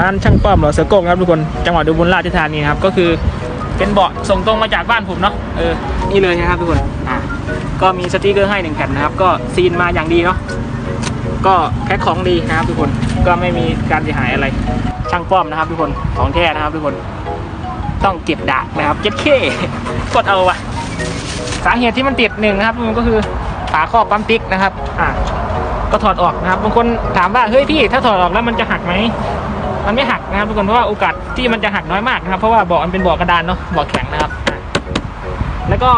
ร้านช่างป้อมหล่อเสือโกงครับทุกคนจังหวัดอุบลราชธานีครับก็คือเป็นเบาะส่งตรงมาจากบ้านผมเนาะเออนี่เลยนะครับทุกคนอะก็มีสติกเกอร์ให้หนึ่งแผ่นนะครับ ก็ซีนมาอย่างดีเนาะก็แพ็คของดีนะครับทุกคนก็ไม่มีการเสียหายอะไร ช่างป้อมนะครับทุกคนของแท้นะครับทุกคนต้องเก็บดากนะครับเจ็ดเคกดเอาวะสาเหตุที่มันติดหนึ่งนะครับมันก็คือฝาครอบปั๊มติ๊กนะครับอะก็ถอดออกนะครับบางคนถามว่าเฮ้ยพี่ถ้าถอดออกแล้วมันจะหักไหม มันไม่หักนะครับทุกคนเพราะว่าโอกาสที่มันจะหักน้อยมากนะครับ เพราะว่าเบาะมันเป็นเบาะกระดานเนาะเบาะแข็งนะครับ แล้วก็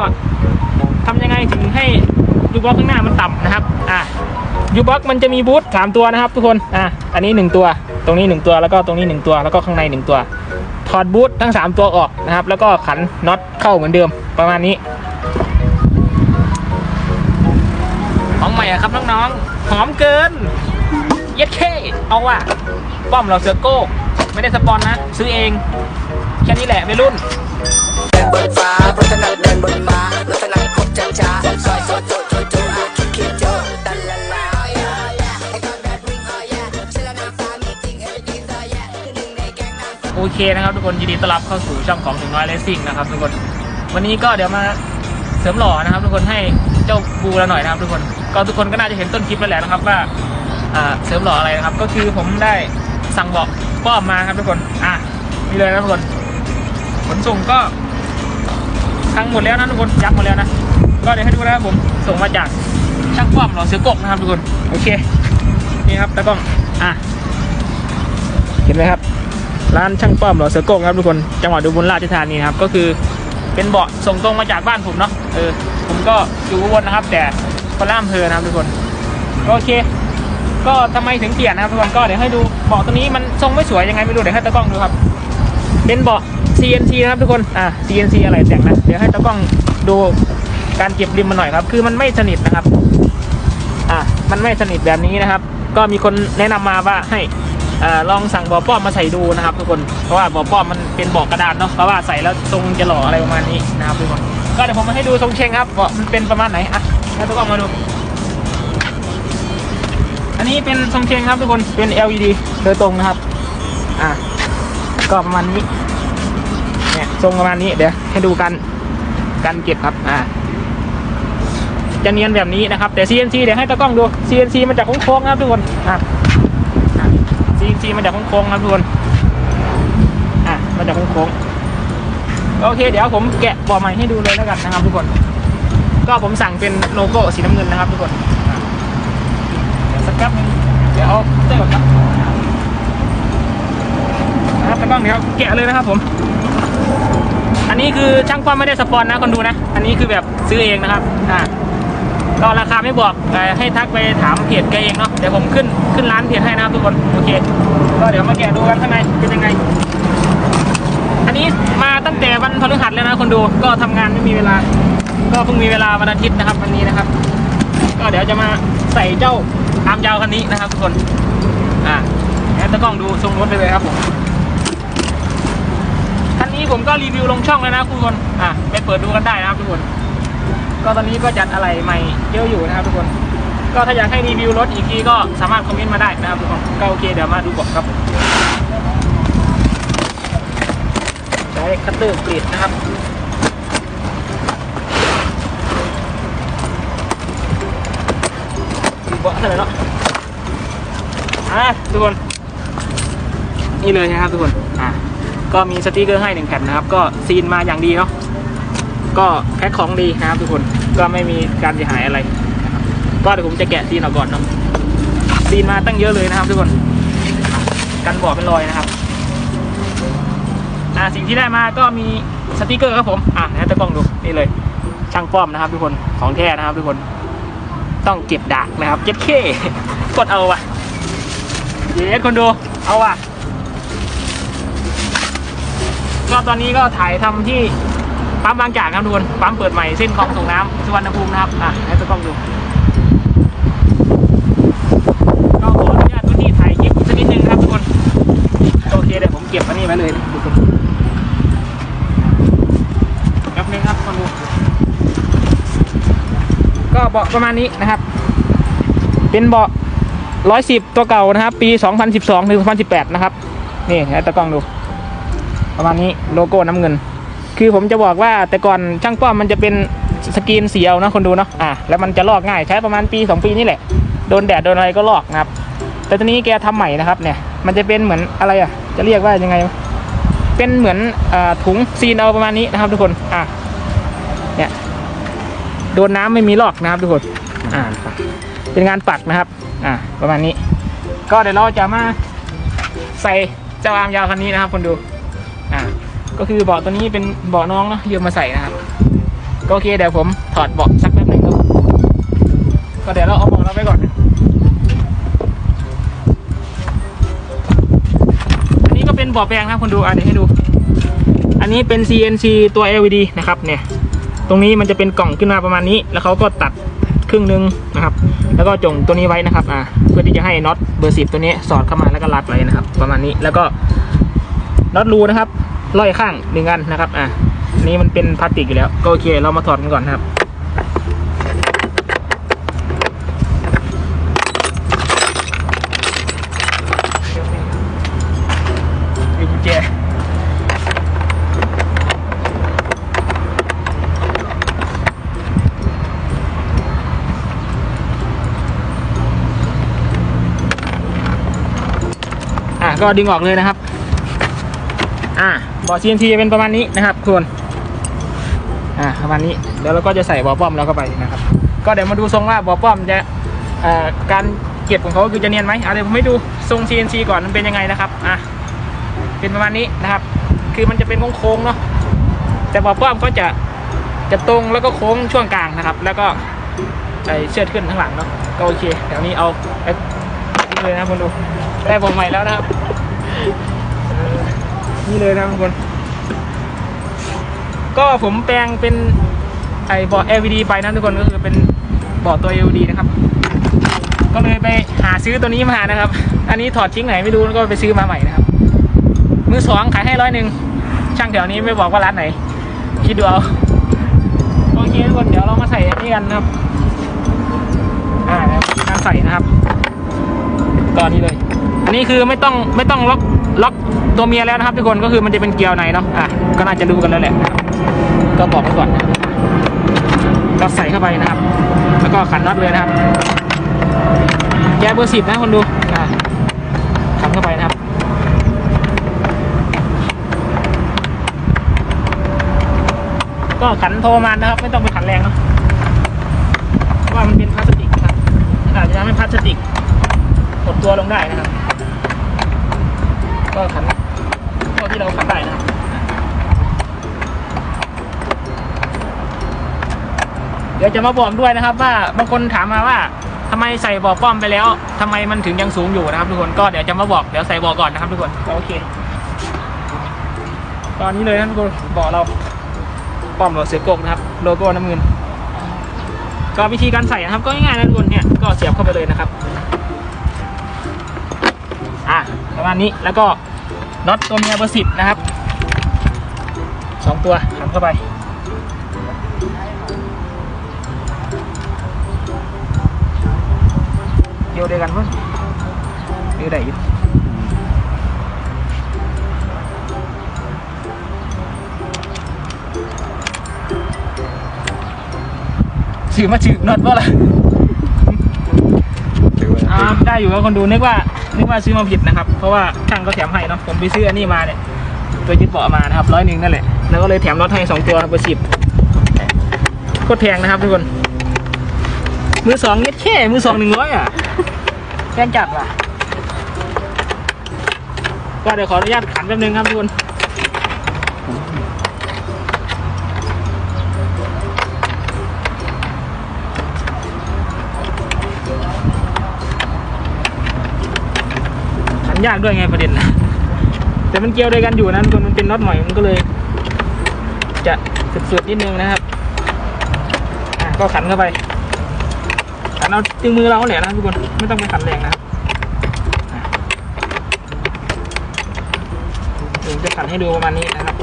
ทำยังไงถึงให้ยูบล็อกข้างหน้ามันต่ำนะครับอะยูบล็อกมันจะมีบูทสามตัวนะครับ ทุกคนอะอันนี้หนึ่งตัว ตรงนี้หนึ่งตัวแล้วก็ตรงนี้หนึ่งตัว แล้วก็ข้างในหนึ่งตัวถอดบูททั้ง 3 ตัวออกนะครับ แล้วก็ขันน็อตเข้าเหมือนเดิมประมาณนี้ของใหม่ครับน้องๆหอมเกินเย็ดเคเอาว่ะ ป้อมเราเสือโก้ไม่ได้สปอนนะ ซื้อเอง แค่นี้แหละไปรุ่นเดินบนฟ้ารถถนัดเดินบนม้ารถถนัดคบช้าช้าๆซอยโซโจโจโจอาคิดคิดโจตันละลาไอ้ก้อนแบบวิ่งอ๋อแย่เชื่อแล้วน้ำตามีจริงเอลดีซอยแย่นโอเคนะครับทุกคนยินดีต้อนรับเข้าสู่ช่องของถึงน้อยเลสซิ่งนะครับทุกคน วันนี้ก็เดี๋ยวมาเสริมหล่อนะครับ ทุกคนให้เจ้าบูเราหน่อยนะครับ ทุกคนก็ทุกคนก็น่าจะเห็นต้นคลิปแล้วแหละนะครับว่าอ่าเสริมหล่ออะไรนะครับ ก็คือผมได้ สั่งเบาะป้อมมาครับทุกคน อะนี่เลยนะทุกคน ขนส่งก็ทั้งหมดแล้วนะทุกคนยับหมดแล้วนะ ก็เดี๋ยวให้ดูนะครับผม ส่งมาจากช่างป้อมหล่อเสือกกนะครับทุกคน โอเค นี่ครับแล้วก็อะ เห็นไหมครับ ร้านช่างป้อมหล่อเสือกครับทุกคน จังหวัดอุบลราชธานีครับ ก็คือเป็นเบาะส่งตรงมาจากบ้านผมเนาะ เออ ผมก็อยู่อุบลนะครับ แต่คนละอำเภอนะครับทุกคน โอเค ก็ทำไมถึงเปลี่ยนนะครับทุกคนก็เดี๋ยวให้ดูเบาะตัวนี้มันทรงไม่สวยยังไงไม่รู้เดี๋ยวให้ตากล้องดูครับเป็นเบาะ CNC นะครับทุกคนอ่า CNC อะไรแต่งนะเดี๋ยวให้ตากล้องดูการเก็บริมมันหน่อยครับ คือมันไม่สนิทนะครับ อะมันไม่สนิทแบบนี้นะครับ ก็มีคนแนะนำมาว่าให้อ่อลองสั่งบ่อป้อมมาใส่ดูนะครับ ทุกคนเพราะว่าบ่อป้อมมันเป็นบ่อกระดานเนาะเพราะว่าใส่แล้วทรงจะหล่ออะไรประมาณนี้นะครับทุกคนก็เดี๋ยวผมมาให้ดูทรงเชงครับว่ามันเป็นประมาณไหนอะให้ทุกคนมาดู นนี้เป็นทรงเชงครับทุกคนเป็น LED โดยตรงนะครับ อะก็ประมาณนี้เนี่ยทรงประมาณนี้เดี๋ยวให้ดูกันการเก็บครับ อ่าจะเนียนแบบนี้นะครับ แต่ CNC เดี๋ยวให้ตากล้องดู CNC มันจะโค้งๆนะครับทุกคนอะ CNC มันจะโค้งๆนะครับทุกคนอะมันจะโค้งๆโอเค เดี๋ยวผมแกะบอใหม่ให้ดูเลยแล้วกันนะครับทุกคน ก็ผมสั่งเป็นโลโก้สีน้ำเงินนะครับทุกคน อะเดี๋ยวสักแป๊บนึงเดี๋ยวเอาเต้ก่อนครับนะครับตากล้องเดี๋ยวแกะเลยนะครับผม อันนี้คือช่างความไม่ได้สปอนนะคนดูนะ อันนี้คือแบบซื้อเองนะครับอ่าก็ราคาไม่บอกแต่ให้ทักไปถามเพจแกเองเนาะเดี๋ยวผมขึ้นขึ้นร้านเพจให้นะครับทุกคนโอเค ก็เดี๋ยวมาแกะดูกันข้างในเป็นยังไง อันนี้มาตั้งแต่วันพฤหัสแล้วนะคนดูก็ทำงานไม่มีเวลา ก็เพิ่งมีเวลาวันอาทิตย์นะครับวันนี้นะครับ ก็เดี๋ยวจะมาใส่เจ้า อามยาวคันนี้นะครับทุกคน อ่าแล้วตะกล้องดูทรงรถไปเลยครับผม คันนี้ผมก็รีวิวลงช่องแล้วนะทุกคน อะไปเปิดดูกันได้นะครับทุกคน ก็ตอนนี้ก็จัดอะไรใหม่เยอะอยู่นะครับทุกคน ก็ถ้าอยากให้รีวิวรถอีกทีก็สามารถคอมเมนต์มาได้นะครับทุกคน ก็โอเคเดี๋ยวมาดูบอกครับใช้คัตเตอร์กรีดนะครับ ดูเบาะเท่าไรเนาะอะทุกคนนี่เลยนะครับทุกคนอะก็มีสติกเกอร์ให้หนึ่งแผ่นนะครับ ก็ซีนมาอย่างดีเนาะก็แพ็คของดีนะครับทุกคนก็ไม่มีการเสียหายอะไรก็เดี๋ยวผมจะแกะซีนออกก่อนเนาะซีนมาตั้งเยอะเลยนะครับทุกคนกันบอดเป็นรอยนะครับอ่าสิ่งที่ได้มาก็มีสติกเกอร์ครับผมอะให้ตะกล้องดูนี่เลยช่างป้อมนะครับทุกคนของแท้นะครับทุกคน ต้องเก็บดากนะครับเจ็ดเคกดเอาว่ะเย็ดคนดูเอาว่ะก็ตอนนี้ก็ถ่ายทำที่ปั๊มบางจากครับทุกคนปั๊มเปิดใหม่เส้นคลองส่งน้ำสุวรรณภูมินะครับอะให้ตะกล้องดูก็ขออนุญาตพื้นที่ถ่ายคลิปสักนิดนึงครับทุกคนโอเคเดี๋ยวผมเก็บอันนี้ไว้เลยแป๊บนึงครับคนดู ก็เบาะประมาณนี้นะครับ เป็นเบาะ110 ตัวเก่านะครับ ปี 2012ถึง2018 นะครับ นี่ให้ตะกล้องดู ประมาณนี้โลโก้น้ำเงิน คือผมจะบอกว่าแต่ก่อนช่างป้อมมันจะเป็นสกรีนเสีเอานะคนดูเนาะอะแล้วมันจะลอกง่ายใช้ประมาณปี 2 ปีนี่แหละ โดนแดดโดนอะไรก็ลอกนะครับ แต่ตอนนี้แกทำใหม่นะครับเนี่ย มันจะเป็นเหมือนอะไรอะ จะเรียกว่ายังไง เป็นเหมือนอถุงซีนเอาประมาณนี้นะครับทุกคนอะเนี่ย โดนน้ำไม่มีลอกนะครับทุกคนอ่าเป็นงานปักนะครับ อ่าประมาณนี้ ก็เดี๋ยวเราจะมาใส่เจ้าอามยาวคันนี้นะครับคนดูอ่าก็คือเบาะตัวนี้เป็นเบาะน้องเนาะยืมมาใส่นะครับ ก็โอเคเดี๋ยวผมถอดเบาะสักแป๊บหนึ่งครับก็เดี๋ยวเราเอาเบาะเราไปก่อนอันนี้ก็เป็นเบาะแปลงนะครับคนดูอะเดี๋ยวให้ดู อันนี้เป็น CNC ตัว LED นะครับเนี่ย ตรงนี้มันจะเป็นกล่องขึ้นมาประมาณนี้ แล้วเขาก็ตัดครึ่งหนึงนะครับ แล้วก็จงตัวนี้ไว้นะครับอ่าเพื่อที่จะให้น็อตเบอร์สิบตัวนี้สอดเข้ามาแล้วก็รัดไว้นะครับ ประมาณนี้แล้วก็น็อตรูนะครับร้อยข้างหนึ่งอันนะครับอ่านนี้มันเป็นพลาสติกอยู่แล้ว ก็โอเคเรามาถอดกันก่อนนะครับมีกุญแจ ก็ดึงออกเลยนะครับ อะบอร์ด CNC จะเป็นประมาณนี้นะครับทุกคนอะประมาณนี้เดี๋ยวเราก็จะใส่บอป้อมแล้วเข้าไปนะครับ ก็เดี๋ยวมาดูทรงว่าบอป้อมจะอ่อการเก็บของเขาคือจะเนียนไหมอะเดี๋ยวผมให้ดูทรง CNC ก่อนมันเป็นยังไงนะครับอะเป็นประมาณนี้นะครับ คือมันจะเป็นโค้งๆเนาะแต่บอป้อมก็จะจะตรงแล้วก็โค้งช่วงกลางนะครับ แล้วก็ไอเชือดขึ้นข้างหลังเนาะก็โอเคเดี๋ยวนี้เอาไปนี่เลยนะคนดูได้ผมใหม่แล้วนะครับ นี่เลยนะครับทุกคนก็ผมแปลงเป็นไอ้เบาะ LED ไปนะทุกคนก็คือเป็นเบาะตัว LED นะครับ ก็เลยไปหาซื้อตัวนี้มานะครับ อันนี้ถอดทิ้งไหนไม่รู้แล้วก็ไปซื้อมาใหม่นะครับ มือสองขายให้ร้อยหนึ่งช่างแถวนี้ไม่บอกว่าร้านไหน คิดดูเอาโอเคทุกคนเดี๋ยวเรามาใส่อันนี้กันนะครับ อ่าการใส่นะครับก็นี่เลย อันนี้คือไม่ต้องไม่ต้องล็อกล็อกตัวเมียแล้วนะครับทุกคนก็คือมันจะเป็นเกลียวในเนาะอะก็น่าจะรู้กันแล้วแหละ ก็บอกไว้ก่อนนะครับก็ใส่เข้าไปนะครับ แล้วก็ขันน็อตเลยนะครับแกเบอร์สิบนะคนดูอะขันเข้าไปนะครับก็ขันโทรมานะครับ ไม่ต้องไปขันแรงเนาะเพราะว่ามันเป็นพลาสติกนะครับอาจจะทำให้พลาสติกหดตัวลงได้นะครับ ก็ขันเท่าที่เราขันได้นะครับเดี๋ยวจะมาบอกด้วยนะครับ ว่าบางคนถามมาว่าทำไมใส่บ่อป้อมไปแล้วทำไมมันถึงยังสูงอยู่นะครับ ทุกคนก็เดี๋ยวจะมาบอกเดี๋ยวใส่บ่อก่อนนะครับ ทุกคนโอเค ตอนนี้เลยนะทุกคนบ่อเราป้อมเราเสือโกกนะครับโลโก้น้ำเงินก็วิธีการใส่นะครับ ก็ง่ายๆนะทุกคนเนี่ยก็เสียบเข้าไปเลยนะครับอะ ประมาณนี้ แล้วก็น็อตตัวเมียเบอร์สิบนะครับสองตัวทำเข้าไปเกี่ยวเดียวกันมั้งเดียวได้อยู่ถือมาถือน็อตว่าล่ะถือว่าอ่าได้อยู่แล้วคนดูนึกว่า นึกว่าซื้อมาผิดนะครับ เพราะว่าช่างก็แถมให้เนาะผมไปซื้ออันนี้มาเนี่ยตัวยึดเบาะมานะครับร้อยหนึ่งนั่นแหละแล้วก็เลยแถมรถให้สองตัวเบอร์สิบโคตรแพงนะครับทุกคน มือสองเย็ดแค่มือสองหนึ่งร้อยอะแพงจัดว่ะก็เดี๋ยวขออนุญาตขันแป๊บนึงครับทุกคน ยากด้วยไงประเด็นนะแต่มันเกี่ยวด้วยกันอยู่นะทุกคนมันเป็นน็อตใหม่มันก็เลย จะสุดๆนิดนึงนะครับอะก็ขันเข้าไปขันเอาจึงมือเราแหละนะทุกคนไม่ต้องไปขันแรงนะครับเดี๋ยวผมจะขันให้ดูประมาณนี้นะครับ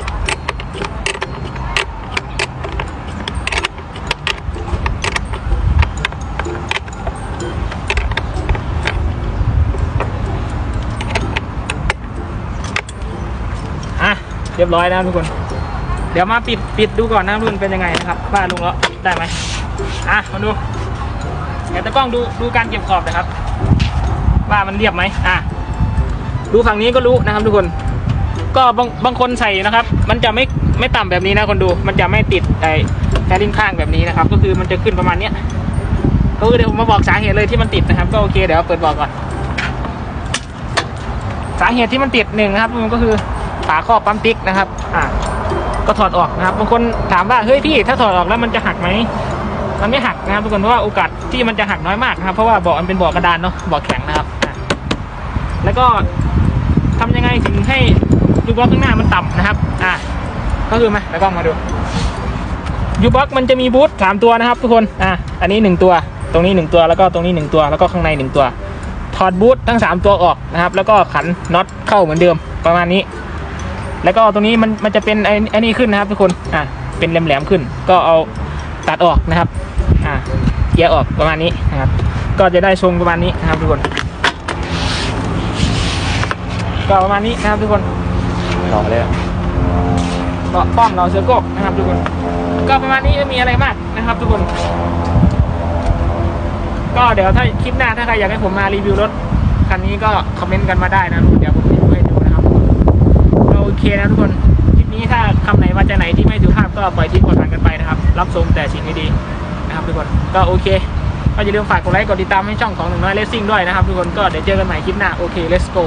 รียบร้อยนะทุกคน เดี๋ยวมาปิดปิดดูก่อนนะทุกคนเป็นยังไงนะครับว่าลุงเลาะได้ไหมอะมาดูเดี๋ยวตะกล้องดูดูการเก็บขอบนะครับ ว่ามันเรียบไหมอะดูฝั่งนี้ก็รู้นะครับทุกคน ก็บางบางคนใส่นะครับ มันจะไม่ไม่ต่ำแบบนี้นะคนดู มันจะไม่ติดไอ้แฟลิงข้างแบบนี้นะครับ ก็คือมันจะขึ้นประมาณเนี้ยก็คือเดี๋ยวผมมาบอกสาเหตุเลยที่มันติดนะครับ ก็โอเคเดี๋ยวเปิดบอกก่อน สาเหตุที่มันติดหนึ่งนะครับมันก็คือ ฝาครอบปั๊มติ๊กนะครับ อ่าก็ถอดออกนะครับบางคนถามว่าเฮ้ยพี่ถ้าถอดออกแล้วมันจะหักไหมมันไม่หักนะครับทุกคนเพราะว่าโอกาสที่มันจะหักน้อยมากนะครับ เพราะว่าเบาะมันเป็นเบาะกระดานเนาะเบาะแข็งนะครับอะแล้วก็ทำยังไงถึงให้ยูบล็อกข้างหน้ามันต่ำนะครับ อ่าก็คือมาแล้วก็มาดูยูบล็อกมันจะมีบูทสามตัวนะครับ ทุกคนอะอันนี้หนึ่งตัว ตรงนี้หนึ่งตัวแล้วก็ตรงนี้หนึ่งตัวแล้วก็ข้างในหนึ่งตัวถอดบูททั้งสามตัวออกนะครับ แล้วก็ขันน็อตเข้าเหมือนเดิมประมาณนี้ แล้วก็ตรงนี้มันมันจะเป็นไอ้ไอ้นี่ขึ้นนะครับทุกคนอะเป็นแหลมๆขึ้น ก็เอาตัดออกนะครับอะเกียร์ออกประมาณนี้นะครับ ก็จะได้ทรงประมาณนี้นะครับทุกคน ก็ประมาณนี้นะครับทุกคนหล่อเลยอะก็ป้อมเราเสือโกกนะครับทุกคน ก็ประมาณนี้ไม่มีอะไรมากนะครับ ทุกคน ก็เดี๋ยวถ้าคลิปหน้าถ้าใครอยากให้ผมมารีวิวรถคันนี้ก็คอมเมนต์กันมาได้นะเดี๋ยวผมจะดูให้ดูนะครับก็โอ เคนะทุกคนคลิปนี้ถ้าคำไหนว่าจะไหนที่ไม่สุภาพก็ปล่อยทิ้งกดผ่านกันไปนะครับ รับชมแต่สิ่งที่ดีนะครับทุกคนก็โอเค ก็อย่าลืมฝากกดไลค์กดติดตามให้ช่องของหนึ่งน้อยเลสซิ่งด้วยนะครับทุกคนก็เดี๋ยวเจอกันใหม่คลิปหน้าโอเค let's go